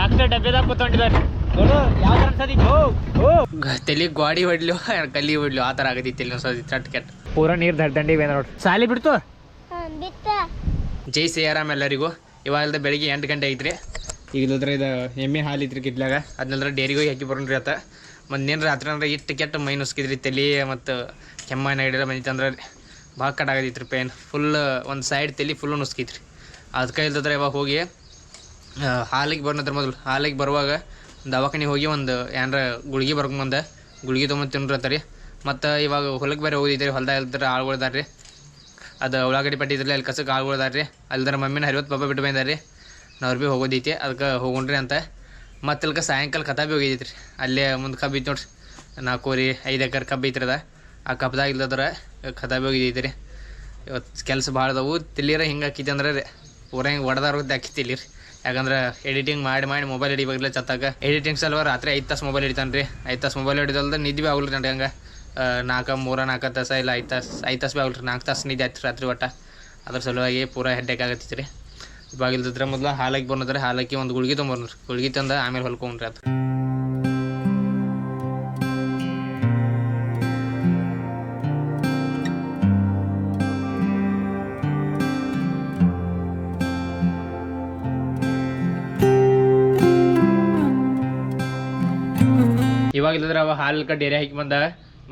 Doctor ಡಬ್ಬೆದಾಗ ಕೂತ್ಕೊಂಡಿದ್ದಾರೆ. ಗ್ವಾಡಿ ತಲೆ ಗಾಡಿ ಹೊಡ್ಲು ಕಲ್ಲಿ ಹೊಡ್ಲು ಆ ಥರ ಆಗತಿ ತಲೆ ಚಟ್ ಕೆಟ್ಟ ಪೂರ ನೀರು ದಂಡಿ ಬೇನ ನೋಡ್ರಿ ಸಾಲಿ ಬಿಡ್ತು? ಜೈ ಆರಾಮ್ ಎಲ್ಲರಿಗೂ. ಇವಾಗಲ್ದ ಬೆಳಿಗ್ಗೆ ಎಂಟು ಗಂಟೆ ಐತ್ರಿ. ಈಗ ಇಲ್ಲದ್ರ ಇದು ಎಮ್ಮೆ ಹಾಲು ಇದ್ರಿ ಕಿಟ್ಲಾಗ. ಅದ್ನಂದ್ರ ಡೇರಿಗೆ ಹೋಗಿ ಹಾಕಿ ಬರೋಣ್ರಿ ಆತ. ಮತ್ತು ನೇನು ರಾತ್ರಿ ಅಂದ್ರೆ ಇಟ್ಟು ಕೆಟ್ಟ ಮೈ ನುಸ್ಕಿದ್ರಿ ತಲೆ ಮತ್ತು ಕೆಮ್ಮ ನೆಗಡಿಲ್ಲ ಬಂದಿತ್ತಂದ್ರೆ ಭಾಳ ಕಟ್ಟಾಗದಿತ್ತು ರೀ ಪೇನ್. ಫುಲ್ ಒಂದು ಸೈಡ್ ತಲೆ ಫುಲ್ಲು ನುಸ್ಕಿತ್ರಿ. ಅದಕ್ಕೆ ಇಲ್ದ್ರೆ ಇವಾಗ ಹೋಗಿ ಹಾಲಿಗೆ ಬರ್ನತ್ರ ಮೊದಲು ಹಾಲಿಗೆ ಬರುವಾಗ ದವಾಖಾನೆ ಹೋಗಿ ಒಂದು ಏನಾರ ಗುಳಿಗೆ ಬರ್ಕೊಂಬಂದೆ ಗುಳಿಗೆ ತೊಗೊಂಡು ರೀ ಮತ್ತು ಇವಾಗ ಹೊಲಕ್ಕೆ ಬೇರೆ ಹೋಗಿದ್ದೀರಿ ಹೊಲ್ದಾಗ ಇಲ್ದ್ರೆ ಆಳ್ಗೊಳ್ದಾರ ರೀ. ಅದು ಉಳ್ಳಾಗಡ್ಡಿ ಪಟ್ಟಿ ಇದ್ರಲ್ಲಿ ಅಲ್ಲಿ ಕಸಕ್ಕೆ ಆಳ್ಗೊಳ್ದಾರ ರೀ. ಅಲ್ದ್ರ ಮಮ್ಮಿನ ಹರಿವತ್ತು ಪಾಪ ಬಿಟ್ಟು ರೀ. ಭೀ ಹೋಗೋದೈತಿ ಅದಕ್ಕೆ ಹೋಗೊಂಡ್ರಿ ಅಂತ. ಮತ್ತೆ ಇಲ್ಕ ಸಾಯಂಕಾಲ ಕಥಾ ಭೀ ಹೋಗಿದ್ದೈತಿ ರೀ. ಅಲ್ಲೇ ಮುಂದೆ ಕಬ್ಬು ಇತ್ತು ನೋಡ್ರಿ. ಐದು ಎಕರೆ ಕಬ್ಬು ಐತ್ರಿ ಆ ಕಬ್ದಾಗ ಇಲ್ಲದ್ರ ಕಥಾ ಭೀ ಹೋಗಿದ್ದೈತಿ ಇವತ್ತು ಕೆಲಸ ಭಾಳ ಅದಾವು. ತಿಲ್ಲಿರ ಹಿಂಗೆ ಹಾಕಿದ್ದೆ ಅಂದ್ರೆ ರೀ. ಪೂರ ಹಿಂಗೆ ಒಡೆದಾರ ಹಾಕಿತಿಲ್ಲಿ ರೀ. ಯಾಕಂದ್ರೆ ಎಡಿಟಿಂಗ್ ಮಾಡಿ ಮಾಡಿ ಮೊಬೈಲ್ ಹಿಡಿಬೇಕಿಲ್ಲ ಚತ್ತಾಗ ಎಡಿಟಿಂಗ್ ಸಲ್ವ ರಾತ್ರಿ ಐದು ತಾಸು ಮೊಬೈಲ್ ಹಿಡಿತಾನೆ ರೀ ಐದು ತಾಸು ಮೊಬೈಲ್ ಹಿಡಿದಲ್ದ ನಿದ್ದೆ ಭೀ ಆಗಲ್ರಿ ನನಗೆ ಹಂಗೆ. ನಾಲ್ಕು, ಮೂರ, ನಾಲ್ಕು ತಾಸ ಇಲ್ಲ ಐದು ತಾಸು ಐದು ತಾಸು ಭೀ ಆಗಲ್ರಿ ನಾಲ್ಕು ತಾಸು ನಿದ್ದೆ ಆಯ್ತು ರಾತ್ರಿ ಒಟ್ಟ. ಅದ್ರ ಸಲುವಾಗಿ ಪೂರ ಹೆಡ್ಡೇಕ್ ಆಗತ್ತೈತಿ ರೀ ಇವಾಗ ಇಲ್ದಿದ್ರೆ ಮೊದಲು ಹಾಲಾಕಿ ಬಂದ್ರೆ ಹಾಲಾಕಿ ಒಂದು ಗುಳಿಗೆ ತೊಗೊಂಬರ್ರಿ ಗುಳಿಗೆ ತಂದ ಆಮೇಲೆ ಹೊಲ್ಕೊಂಡ್ರಿ ಅದು. ಇಲ್ಲದ್ರೆ ಅವ ಹಾಲು ಡೇರಿ ಹಾಕಿ ಬಂದ.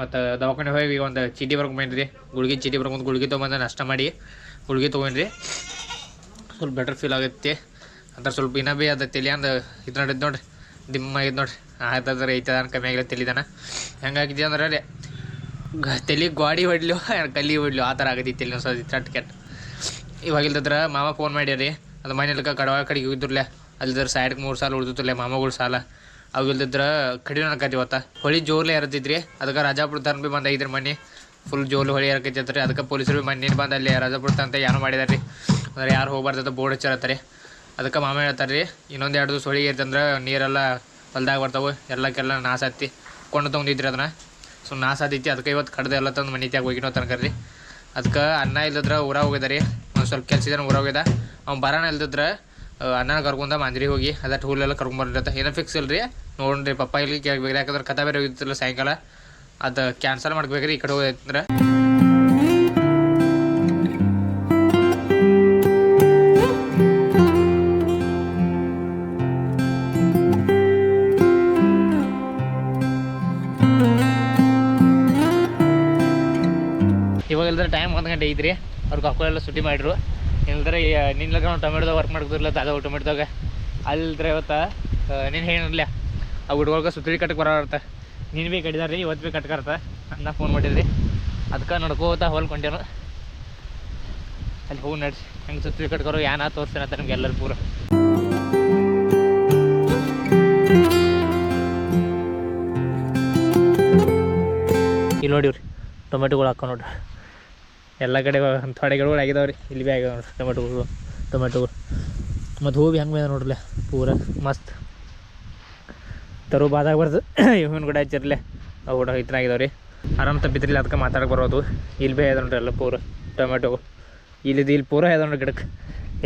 ಮತ್ತು ದವಾಖಾನೆ ಹೋಗಿ ಒಂದು ಚೀಟಿ ಬರ್ಕೊಂಬಂದ್ರಿ ಗುಳಿಗೆ ಚೀಟಿ ಬರ್ಕೊಂಡು ಗುಳಿಗೆ ತೊಗೊಂಬಂದ ನಷ್ಟ ಮಾಡಿ ಗುಳಿಗೆ ತೊಗೊಂಡ್ರಿ. ಸ್ವಲ್ಪ ಬೆಟರ್ ಫೀಲ್ ಆಗುತ್ತೆ ಅಂದ್ರೆ ಸ್ವಲ್ಪ ಇನ್ನೂ ಭೀ ಅದು ತಲೆ ಅಂದ ಇದು ನೋಡಿದ್ ನೋಡ್ರಿ. ದಿಮ್ಮ ಇದು ನೋಡ್ರಿ. ಆಯ್ತಂದ್ರೆ ಐತದ ಕಮ್ಮಿ ಆಗಿಲ್ಲ ತಲಿದಾನ ಹೆಂಗಾಗಿದೆ ಅಂದ್ರೆ ತಲೆ ಗಾಡಿ ಹೊಡ್ಲು ಕಲ್ಲಿ ಹೊಡ್ಲು, ಆ ಥರ ಆಗತಿ ತಲೆ ಸ್ವಲ್ಪ ಚಟ್ ಕೆಟ್ ಇವಾಗ ಇಲ್ದದ್ರ ಮಾಮ ಫೋನ್ ಮಾಡ್ಯಾರಿ. ಅದು ಮನೆಯಲ್ಕ ಕಡವ ಕಡೆಗೆ ಹೋಗಿದ್ರಲ್ಲ ಅಲ್ಲಿದ್ರ ಸೈಡ್ಗೆ ಮೂರು ಸಾಲ ಉಳ್ದಿತ್ತಲ್ಲ ಮಾಮಗಳು ಸಾಲ. ಅವು ಇಲ್ದಿದ್ರ ಕಡಿಮೆ ಅನ್ಕತಿ ಇವತ್ತ. ಹೊಳಿ ಜೋರ್ಲೆ ಎರದಿದ್ರಿ ಅದಕ್ಕೆ ರಾಜಾಪುರ ತನ ಭೀ ಬಂದ ಐತ್ರಿ ಮನೆ ಫುಲ್ ಜೋರ್ಲು ಹೊಳಿ ಇರಕೈತಿ ಅದಕ್ಕೆ ಪೊಲೀಸರು ಭೀ ಮನೆ ಬಂದು ಅಲ್ಲಿ ರಾಜಾಪುರ ಅಂತ ಏನೋ ಮಾಡಿದಾರೆ ರೀ. ಅಂದ್ರೆ ಯಾರು ಹೋಗ್ಬಾರ್ದಂತ ಬೋರ್ಡ್ ಹಚ್ಚಾರತ್ತಾರೆ ಅದಕ್ಕೆ ಮಾಮ ಹೇಳ್ತಾರೆ ರೀ, ಇನ್ನೊಂದು ಎರಡು ದಿವಸ ಹೊಳಿ ಐತಂದ್ರೆ ನೀರೆಲ್ಲ ಹೊಲ್ದಾಗ ಬರ್ತಾವೆ. ಎಲ್ಲಕ್ಕೆಲ್ಲ ನಾಶ ಹತ್ತಿ ಕೊಂಡು ತೊಗೊಂಡಿದ್ರಿ ಅದನ್ನ. ಸೊ ನಾಶ ಆದೈತಿ ಅದಕ್ಕೆ ಇವತ್ತು ಕಡ್ದು ಎಲ್ಲ ತಂದು ಮನೆ ತ್ಯಾಗ ಹೋಗಿನೋ ತನಕ ರೀ. ಅದಕ್ಕೆ ಅನ್ನ ಇಲ್ದಿದ್ರೆ ಊರಾಗ ಹೋಗಿದಾರೆ ರೀ. ಒಂದು ಸ್ವಲ್ಪ ಕೆಲಸ ಇದ್ದಾನೆ ಊರಾಗ ಹೋಗಿದ. ಅವ್ನು ಬರೋಣ ಇಲ್ದಿದ್ರೆ ಅಣ್ಣನ ಕರ್ಕೊಂಡ ಮಾಂಜ್ರಿ ಹೋಗಿ ಅದಟ್ಟು ಹುಲ್ಲೆಲ್ಲ ಕರ್ಕೊಂಬರ್ಲಿತ್ತ ಏನೋ ಫಿಕ್ಸ್ ಇಲ್ರಿ? ನೋಡ್ರಿ, ಪಪ್ಪ ಇಲ್ಲಿ ಕೇಳ್ಬೇಕು ಯಾಕಂದ್ರೆ ಕಥಾ ಬೇರೆ ಹೋಗಿತ್ತಲ್ಲ ಸಾಯಂಕಾಲ. ಅದು ಕ್ಯಾನ್ಸಲ್ ಮಾಡ್ಬೇಕ್ರಿ ಈ ಕಡೆ ಹೋಗ್ರ ಇವಾಗ ಇಲ್ದ್ರೆ ಟೈಮ್ ಒಂದು ಗಂಟೆ ಐತ್ರಿ. ಅವ್ರ ಎಲ್ಲ ಸುಟ್ಟಿ ಮಾಡಿರು ಇಲ್ದ್ರೆ ನಿನ್ಲಕ ನಾವು ಟೊಮೆಟೊದಾಗ ವರ್ಕ್ ಮಾಡ್ತಿರ್ಲ ತಾಜಾ ಟೊಮೆಟೊದಾಗ? ಅಲ್ದ್ರೆ ಇವತ್ತು ನೀನು ಹೇಳಿರ್ಲ ಆ ಹುಡುಗರ್ಗೆ ಸುತ್ತಳಿ ಕಟ್ಟಕ್ಕೆ ಬರೋರ್ತ ನೀನು ಭೀ ಕಡಿದಾರ ರೀ ಇವತ್ತು ಭೀ ಕಟ್ಕರ್ತ. ಅನ್ನ ಫೋನ್ ಮಾಡಿದ್ರಿ. ಅದಕ್ಕೆ ನಡ್ಕೋತ ಹೊಲ್ಕೊಂಡೇನು ಅಲ್ಲಿ ಹೋಗಿ ನಡ್ಸಿ. ಹೆಂಗೆ ಸುತ್ತಿ ಕಟ್ಕೋರು, ಯಾನ ತೋರಿಸ್ತೇನೆ ನಿಮ್ಗೆ ಎಲ್ಲರೂ ಪೂರ. ಇಲ್ಲಿ ನೋಡಿವ್ರಿ ಟೊಮೆಟೊಗಳು ಹಾಕೋ ನೋಡ್ರಿ. ಎಲ್ಲ ಕಡೆ ಥೊಡೆ ಗಿಡಗಳು ಆಗಿದಾವೆ ರೀ ಇಲ್ಲಿ ಭೀ ಆಗ್ಯಾವ ನೋಡ್ರಿ, ಟೊಮೆಟೊಗಳು ಟೊಮೆಟೊಗಳು. ಮತ್ತು ಹೂ ಭೀ ಹೆಂಗೆ ಬೇದ ನೋಡ್ರಲ್ಲ, ಪೂರ ಮಸ್ತ್. ತರು ಬಾದಾಗ ಬರ್ದು ಹೂವಿನ ಗಿಡ ಹಚ್ಚಿರ್ಲೆ. ಅವು ಕೂಡ ಇದ್ರಾಗಿದಾವೆ ರೀ ಆರಾಮ್ ತಪ್ಪಿದ್ರಿಲ್ಲ ಅದಕ್ಕೆ ಮಾತಾಡಕ್ಕೆ ಬರೋದು. ಇಲ್ಲಿ ಭೀ ಇದೆ ನೋಡ್ರಿ ಎಲ್ಲ ಪೂರ ಟೊಮೆಟೊ ಇಲ್ಲಿದು ಇಲ್ಲಿ ಪೂರ ಇದೆ ನೋಡ್ರಿ ಗಿಡಕ್ಕೆ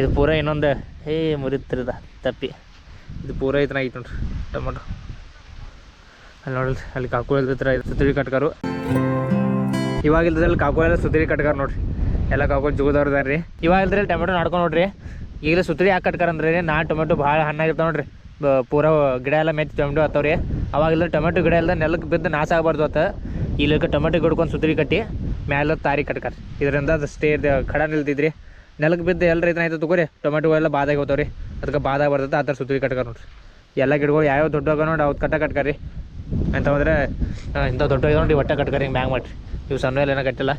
ಇದು ಪೂರ ಇನ್ನೊಂದು, ಹೇ ಮುರಿತಿರದ ತಪ್ಪಿ. ಇದು ಪೂರ ಇದ್ರಾಗಿತ್ತು ನೋಡ್ರಿ ಟೊಮೆಟೊ. ಅಲ್ಲಿ ನೋಡ್ರಿ, ಅಲ್ಲಿ ಕಾಕು ಇಲ್ದಿತ್ರ ತಿಳಿ ಕಟ್ಕಾರು. ಇವಾಗ ಇಲ್ದ್ರಲ್ಲಿ ಕಾಕು ಎಲ್ಲ ಸುತ್ತಳಿ ಕಟ್ಕಾರ ನೋಡ್ರಿ. ಎಲ್ಲ ಕಾಕೋಲ್ ಜುಗದವ್ರದಾರ ರೀ. ಇವಾಗ ಇಲ್ದ್ರಲ್ಲಿ ಟೊಮೆಟೊ ನಾಡ್ಕೊಂಡು ನೋಡ್ರಿ. ಈಗಲೇ ಸುತ್ತಳಿ ಯಾಕೆ ಕಟ್ಕಾರ ಅಂದ್ರೆ ನಾ ಟೊಮೆಟೊ ಭಾಳ ಹಣ್ಣಾಗಿರ್ತಾವೆ ನೋಡ್ರಿ. ಪೂರ ಗಿಡ ಎಲ್ಲ ಮೆಚ್ಚಿ ಟೊಮೆಟೊ ಹತ್ತವ ರೀ ಅವಾಗೆಲ್ಲ ಟೊಮೆಟೊ ಗಿಡ ಎಲ್ಲ ನೆಲಕ್ಕೆ ಬಿದ್ದು ನಾಶ ಆಗಬಾರ್ದು ಆತ. ಇಲ್ಲಕ್ಕೆ ಟೊಮೆಟೊ ಗಿಡ್ಕೊಂಡು ಸುತ್ತಳಿ ಕಟ್ಟಿ ಮ್ಯಾಲ ತಾರಿ ಕಟ್ಕಾರ. ಇದರಿಂದ ಅದು ಸ್ಟೇ ಖಡ ನಿಲ್ತಿದ್ರಿ ನೆಲಕ್ಕೆ ಬಿದ್ದು ಎಲ್ಲ ರೈತನ ಆಯ್ತು ತಗೋರಿ, ಟೊಮೆಟೊ ಎಲ್ಲ ಬಾದಾಗಿ ರೀ ಅದಕ್ಕೆ ಬಾದಾಗ ಬರ್ತದೆ ಆ ಥರ ಸುತ್ತಳಿ ಕಟ್ಕಾರ ನೋಡ್ರಿ. ಎಲ್ಲ ಗಿಡಗಳು ಯಾವ್ಯಾವ ದೊಡ್ಡ ನೋಡಿ ಅವ್ದು ಕಟ್ಟ ಕಟ್ಕಾರಿ. ಅಂತ ಹೋದ್ರೆ ಇಂಥ ದೊಡ್ಡ ನೋಡಿ ಒಟ್ಟೆ ಕಟ್ಕಾರಿ ಹಿಂಗೆ ಮ್ಯಾಂಗ್ ಮಾಡ್ರಿ. ಇವು ಸಣ್ಣ ಏನೋ ಕಟ್ಟಿಲ್ಲ?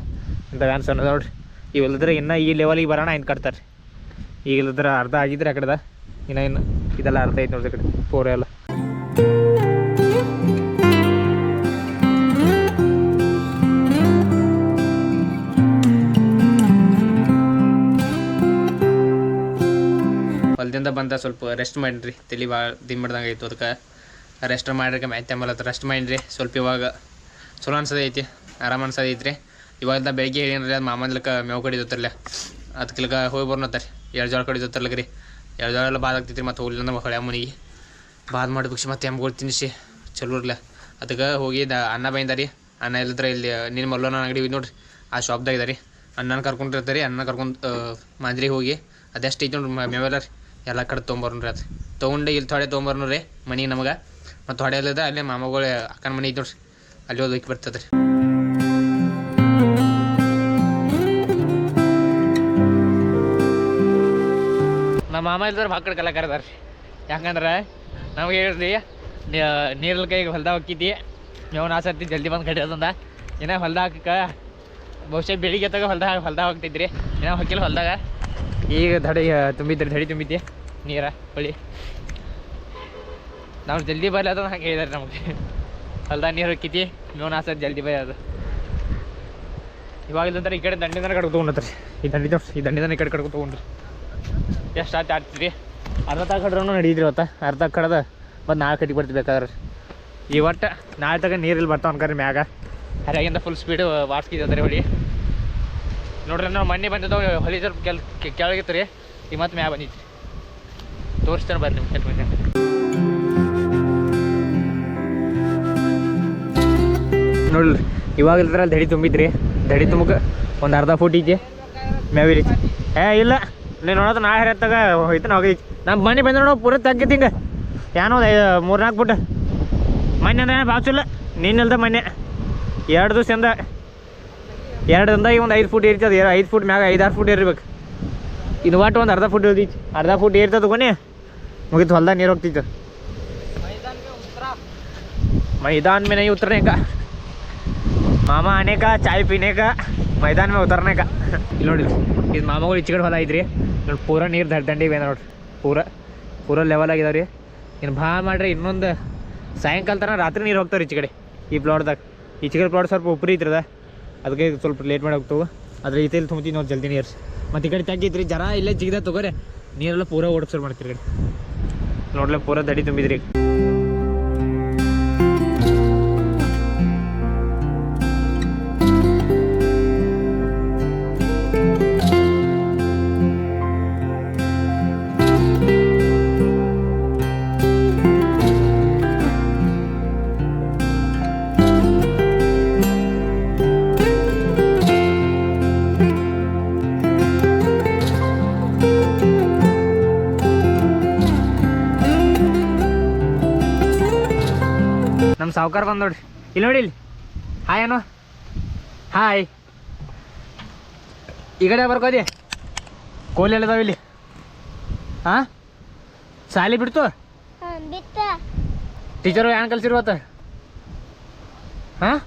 ಇಂಥ ವ್ಯಾನ್ ಸಣ್ಣ ನೋಡ್ರಿ ಇವು ಇಲ್ಲದ್ರೆ ಇನ್ನೂ ಈ ಲೆವೆಲಿಗೆ ಬರೋಣ ಇನ್ನು ಕಟ್ತಾರೆ. ಈಗ ಇಲ್ಲದ್ರೆ ಅರ್ಧ ಆಗಿದ್ರೆ ಆ ಕಡೆದ. ಇನ್ನು ಇನ್ನು ಇದೆಲ್ಲ ಅರ್ಧ ಐತೆ ನೋಡ್ರಿ ಈ ಕಡೆ. ಪೂರ ಎಲ್ಲ. ಹೊಲ್ದಿಂದ ಬಂದ ಸ್ವಲ್ಪ ರೆಸ್ಟ್ ಮಾಡಿರಿ ತಲೆ ಭಾಳ ದಿಮ್ಮಿಡ್ದಂಗೆ ಆಯ್ತು ಅದಕ್ಕೆ. ರೆಸ್ಟ್ ಮಾಡಿರಿ ಮ್ಯಾಚ್ ಆಮೇಲೆ ರೆಸ್ಟ್ ಮಾಡಿರಿ ಸ್ವಲ್ಪ ಇವಾಗ ಚಲೋ ಅನ್ಸದೈತಿ. ಆರಾಮ ಅನ್ಸದೈತ್ರಿ ಇವಾಗ ಬೆಳಗ್ಗೆ ಏನಿಲ್ಲ, ಅದು ಮಾಮನ್ಲಕ ಮೇವು ಕಡಿದತ್ತರ್ಲೆ ಅದಕ್ಕಿಲ್ಕ ಹೋಗಿ ಬರ್ನತ್ತಾರೆ ಎರಡು ಜೋಳ ಕಡಿದತ್ತರ್ಲಕ ರೀ ಎರಡು ಜೋಳ ಎಲ್ಲ ಬಾದ್ ಆಗ್ತೈತಿ ಮತ್ತು ಹೋಗ್ಲಿಲ್ಲ ಹೊಳೆ ಮನೆಗೆ. ಬಾದ್ ಮಾಡಿ ಭಿಕ್ಷೆ ಮತ್ತೆ ಎಮ್ಗಳು ತಿನ್ನಿಸಿ ಚಲೋ ಅದಕ್ಕೆ ಹೋಗಿ ದ ಅನ್ನ ಬೈಂದಾರಿ ಅನ್ನ ಇಲ್ಲದ್ರೆ ಇಲ್ಲಿ ನಿನ್ನ ಮಲ್ಲೋನ ಅಂಗಡಿ ನೋಡ್ರಿ. ಆ ಶಾಪ್ದಾಗ ಇದಾರಿ ಅನ್ನನ ಕರ್ಕೊಂಡಿರ್ತಾರೆ ಅನ್ನ ಕರ್ಕೊಂಡು ಮಾದ್ರಿ ಹೋಗಿ ಅದೆಷ್ಟು ಐತಿ ನೋಡ್ರಿ ಮೇವೆಲ್ಲ ರೀ. ಎಲ್ಲ ಕಡೆ ತೊಗೊಂಬರ್ರಿ ಅದು. ತೊಗೊಂಡು ಇಲ್ಲಿ ತೊಡೆ ತೊಗೊಂಬರ್ನು ರೀ ಮನೆಗೆ ನಮಗೆ. ಮತ್ತು ತೊಡೆ ಅಲ್ಲದ ಅಲ್ಲೇ ಮಾಮಗಳು ಅಕ್ಕನ ಮನೆ ಐತಿ ನೋಡ್ರಿ. ಅಲ್ಲಿ ಹೋಗಿ ಬರ್ತದೆ ರೀ ನಮ್ಮ ಮಾಮ ಇಲ್ದವ್ರು ಮಕ್ಕಳು ಕಲ ರೀ ಯಾಕಂದ್ರೆ ನಮ್ಗೆ ಹೇಳ್ರಿ ನೀರಲ್ಲಿ ಕೈಗೆ ಹೊಲ್ದಾಗ ಹೋಗಿದ್ದಿ ಮೇವು ನಾಸರ್ತಿ ಜಲ್ದಿ ಬಂದು ಕಡಿಯೋದಂದ ಏನೇ ಹೊಲ್ದಾಗ ಬಹುಶಃ ಬೆಳಿಗ್ಗೆ ತಗ ಹೊಲ್ದಾಗ ಹೊಲ್ದಾಗ ಹೋಗ್ತಿದ್ರಿ ಏನೋ ಹೊಕ್ಕಿಲ್ಲ ಹೊಲ್ದಾಗ. ಈಗ ದಡಿ ತುಂಬಿದ್ರಿ, ದಡಿ ತುಂಬಿದ್ದೆ, ನೀರ, ಹೊಳಿ. ನಾವು ಜಲ್ದಿ ಬರಲಿ ಅದು ಹಂಗೆ ಹೇಳಿದಾರೆ ನಮಗೆ. ಹೊಲ್ದಾಗ ನೀರು ಹೊಕ್ಕಿತಿ ಮೇವು ನಾಸರ್ ಜಲ್ದಿ ಬೈ ಅದು. ಇವಾಗ ಈ ಕಡೆ ದಂಡಿಂದ ಕಡ್ಕೊ ತೊಗೊಂಡ್ರಿ ಈ ದಂಡಿ ಈ ದಂಡಿಂದ ಈ ಕಡೆ ಕಡ್ಕೊ ತೊಗೊಂಡ್ರಿ ಎಷ್ಟು ಆಯ್ತು ಆಡ್ತೀರಿ? ಅರ್ಧ ತಾಕ ಕಡ್ರೂ ನಡೀದ್ರಿ ಇವತ್ತು. ಅರ್ಧ ಕಡದ ಮತ್ತು ನಾಳೆ ಕಟ್ಟಿ ಬರ್ತೀವಿ ಬೇಕಾದ್ರೆ. ಈ ಒಟ್ಟು ನಾಳೆ ತಗ ನೀರಲ್ಲಿ ಬರ್ತಾವ ಅನ್ಕರಿ ಮ್ಯಾಗ. ಹರಿಯಾಗಿಂದ ಫುಲ್ ಸ್ಪೀಡ್ ವಾಡ್ಸ್ಕಿದ್ರಿ ಹೊಳಿ ನೋಡ್ರಿ ನಾವು ಮೊನ್ನೆ ಬಂದಿದ್ದಾವೆ ಹೊಲಿ ಸ್ವಲ್ಪ ಕೆಲ್ ಕೆಳಗಿತ್ತು ರೀ ಈಗ ಮತ್ತೆ ಮ್ಯಾಗ ಬಂದಿತ್ತು ತೋರಿಸ್ತೇನೆ ಬರ್ರಿ ನಿಮ್ಗೆ ಕೆಟ್ಟ ನೋಡ್ರಿ ಇವಾಗ ಇಲ್ದ್ರಲ್ಲಿ ದಡಿ ತುಂಬಿದ್ರಿ ದಡಿ ತುಂಬಕ್ಕೆ ಒಂದು ಅರ್ಧ ಫೂಟ್ ಐತಿ. ಮೇವಿರಿ ಏ ಇಲ್ಲ. ನೀನು ನೋಡೋದು ನಾ ಹೇರತ್ತಾಗ ಹೋಯ್ತಾನೆ ಹೋಗಿ ನಮ್ಮ ಮನೆ ಬಂದ್ರೆ ನೋಡೋ, ಪೂರ ತಗ್ಗಿತ್ತು ಹಿಂಗೆ ಏನೋ ಮೂರ್ನಾಲ್ಕು ಬಿಟ್ಟು ಮೊನ್ನೆ ಅಂದ್ರೆ ಭಾಳ ಚಲೋ ನೀನಲ್ದ ಮೊನ್ನೆ ಎರಡು ದಿವಸದಿಂದ ಎರಡು ದಿಂದಾಗ ಒಂದು ಐದು ಫುಟ್ ಏರ್ತದೆ ಐದು ಫುಟ್ ಮ್ಯಾಗ ಐದಾರು ಫುಟ್ ಏರ್ಬೇಕು ಇದು ಒಟ್ಟು ಒಂದು ಅರ್ಧ ಫುಟ್ ಇರ್ದಿತ್ತು ಅರ್ಧ ಫುಟ್ ಏರ್ತದ ಕೊನೆ ಮುಗಿತು ಹೊಲ್ದಾಗ ನೀರು ಹೋಗ್ತಿತ್ತು ಮೈದಾನ ಮೇಲೆ ಉತ್ತರನೇ ಕಾ ಮಾಮ ಅನೇಕ, ಚಾಯ್ ಪಿನೇಕ, ಮೈದಾನ ಮೇಲೆ ಉತ್ತರನೇ ಇಲ್ಲಿ ನೋಡಿ ಇದು ಮಾಮಗಳು ಇಚ್ಚಿಗಡೆ ಹೊಲ ಐತ್ರಿ. ನೋಡಿ ಪೂರ ನೀರು ದಡ್ ದಂಡಿಗೆ ಬೇದ ನೋಡ್ರಿ, ಪೂರ ಪೂರ ಲೆವೆಲ್ ಆಗಿದಾವೆ ರೀ ಇನ್ನು ಭಾಳ ಮಾಡ್ರಿ, ಇನ್ನೊಂದು ಸಾಯಂಕಾಲ ತನಕ ರಾತ್ರಿ ನೀರು ಹೋಗ್ತಾವ್ರಿ ಈಚೆ ಕಡೆ ಈ ಪ್ಲಾಟ್ದಾಗ ಈಚೆ ಕಡೆ ಪ್ಲಾಟ್ ಸ್ವಲ್ಪ ಉಪ್ರಿ ಐತ್ರದ ಅದಕ್ಕೆ ಸ್ವಲ್ಪ ಲೇಟ್ ಮಾಡಿ ಹೋಗ್ತವೆ. ಅದ್ರ ಈತಲ್ಲಿ ತುಂಬ್ತೀವಿ ನೋಡಿ ಜಲ್ದಿ ನೀರು. ಮತ್ತು ಈ ಕಡೆ ತಗ್ಗಿದ್ರಿ ಜರ ಇಲ್ಲೇ ಜಿಗ್ದ ತಗೋರಿ. ನೀರೆಲ್ಲ ಪೂರ ಓಡಿಸ್ರು ಮಾಡ್ತೀರಿ ಕಡೆ. ನೋಡ್ಲೆ ಪೂರ ದಡಿ ತುಂಬಿದ್ರಿ. ನಮ್ಮ ಸಾವುಕಾರ ಬಂದ್ ನೋಡ್ರಿ. ಇಲ್ಲಿ ನೋಡಿ ಇಲ್ಲಿ. ಹಾಯ್ ಏನೋ ಹಾಯ್ ಈ ಕಡೆ ಬರ್ಕೋದಿ ಕೋಲಿ ಎಲ್ಲದಾವ ಇಲ್ಲಿ? ಹಾಂ ಸಾಲಿ ಬಿಡ್ತು? ಟೀಚರು ಏನು ಕಲ್ಸಿರ್ವತ್ತ ಹಾಂ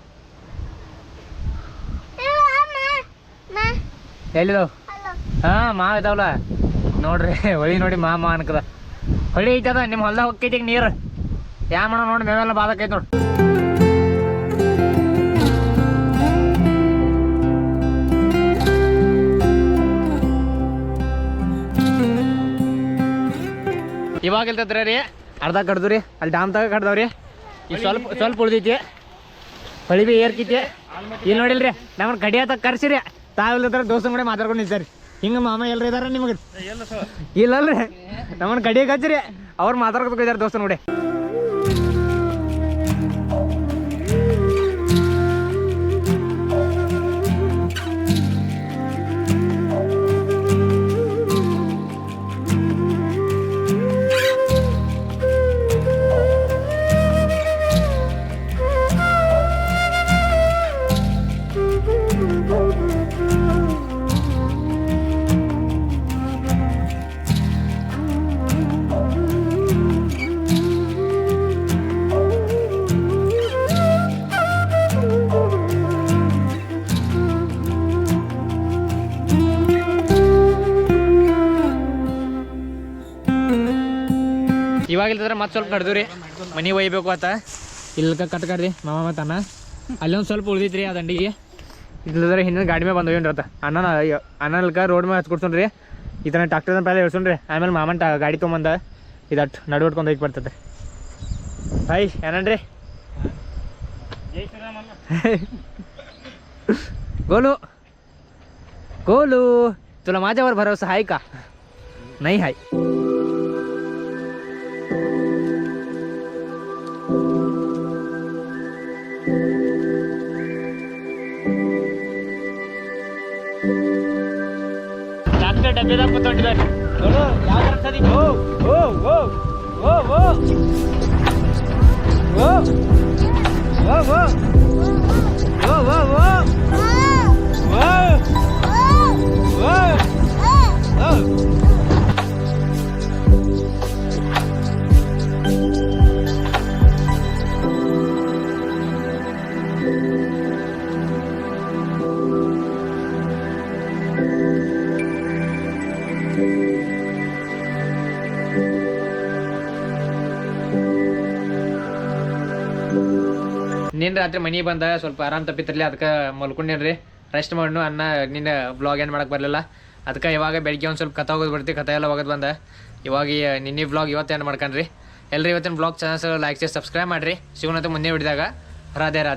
ಎಲ್ಲಿದಾವ್? ಹಾ ಹಾಂ ಮಾವ ಇದಾವಲ್ಲ ನೋಡ್ರಿ ಹೊಳಿ ನೋಡಿ ಮಾಮ ಅನ್ಕದ. ಹೊಳಿ ಐತದ ನಿಮ್ಮ ಹೊಲ್ದಾಗ ಹೋಗ್ತೈತಿ ನೀರು. ಯಾ ಮಾಡ ನೋಡಿ ಮೇವೆಲ್ಲ ಬಾದಕೈತ್ ನೋಡಿ. ಇವಾಗ ಇಲ್ತದ್ರ ರೀ? ಅರ್ಧ ಕಡ್ದು ರೀ. ಅಲ್ಲಿ ಡ್ಯಾಮ್ ತಗ ಕಡ್ದವ್ರಿ ಈಗ ಸ್ವಲ್ಪ ಸ್ವಲ್ಪ ಉಳ್ದೈತಿ. ಹೊಳಿ ಬಿ ಏರ್ಕೈತಿ. ಇಲ್ಲಿ ನೋಡಿಲ್ರಿ ನಮ್ಮನ್ನ ಕಡಿಯತ್ತ ಕರ್ಸಿರಿ ತಾವಿಲ್ದ್ರೆ ದೋಸ್ತನ ಕೂಡ ಮಾತಾಡ್ಕೊಂಡು ನಿಂತಾರಿ. ಹಿಂಗೆ ಮಾಮ ಎಲ್ರಿ ಇದಾರ ನಿಮಗೆ? ಇಲ್ಲಲ್ರಿ. ನಮ್ಮನ್ನ ಕಡಿಯಾಗ ಹಚ್ಚಿರಿ ಅವ್ರು ಮಾತಾಡ್ಕೊತ ಇದಾರೆ ದೋಸ್ತನ ಕೂಡ ಇವಾಗಿಲ್ದ್ರೆ ಮತ್ತೆ ಸ್ವಲ್ಪ ಕಡ್ದು ಮನೆ ಒಯ್ಬೇಕು ಆತ. ಇಲ್ಕ ಕಟ್ ಕಡ್ದಿ ಮಾಮ ಮತ್ತ ಅಣ್ಣ. ಅಲ್ಲೊಂದು ಸ್ವಲ್ಪ ಉಳಿದೈತ್ರಿ ಆ ದಂಡಿಗೆ. ಇಲ್ಲದ್ರೆ ಹಿಂದಿನ ಗಾಡಿ ಮೇಲೆ ಬಂದು ಹೋಗ್ಯನ್ರಿ ಅಣ್ಣನ ಅಣ್ಣ ಅಣ್ಣಲ್ಕ ರೋಡ್ ಮೇಲೆ ಹತ್ತು ಕೊಡ್ಸೋಣ್ರಿ ಇದನ್ನ ಟ್ಯಾಕ್ಟರ್ನ ಪೇಲೆ ಇಳ್ಸೋಣ್ರಿ. ಆಮೇಲೆ ಮಾಮನ್ ಟಾ ಗಾಡಿ ತೊಗೊಂಬಂದ ಇದಟ್ಟು ನಡುವಡ್ಕೊಂಡು ಹೋಗಿ ಬರ್ತದೆ ಹೈ ಏನನ್ರಿ ಗೋಲು. ಗೋಲು. ತುಲ ಮಾಜಾವ್ರ ಭರೋಸಾ ಹಾಯ್ ಕಾ ನೈ ಹಾಯ್. ಅಡ್ಡದ ಕೂತ್ಕೊಂಡಿದ್ದಾರೆ ಯಾವ ಗ್ರಾಮ ಸದಿ ನಿನ್ನ ರಾತ್ರಿ ಮನೆ ಬಂದ, ಸ್ವಲ್ಪ ಆರಾಮ್ ತಪ್ಪಿತ್ತಿರಲಿ ಅದಕ್ಕೆ ಮಲ್ಕೊಂಡೇನ್ರಿ. ರೆಸ್ಟ್ ಮಾಡ್ನು, ಅನ್ನ ನಿನ್ನ ಬ್ಲಾಗ್ ಏನು ಮಾಡಕ್ಕೆ ಬರಲಿಲ್ಲ. ಅದಕ್ಕೆ ಇವಾಗ ಬೆಳಿಗ್ಗೆ ಒಂದು ಸ್ವಲ್ಪ ಕಥೆ ಹೋಗೋದು ಬರ್ತಿ ಕಥೆ ಎಲ್ಲ ಹೋಗೋದು ಬಂದ. ಇವಾಗ ನಿನ್ನೆ ಬ್ಲಾಗ್ ಇವತ್ತೇನು ಮಾಡ್ಕೊಂಡ್ರಿ? ಎಲ್ಲರೂ ಇವತ್ತಿನ ಬ್ಲಾಗ್ ಚಾನಲ್ಸ್ ಲೈಕ್ ಸಬ್ಸ್ಕ್ರೈಬ್ ಮಾಡಿರಿ. ಸಿಗೋಣಂತ ಮುಂದೆ ಹಿಡಿದಾಗ ರಾಧೆ ರಾಧೆ.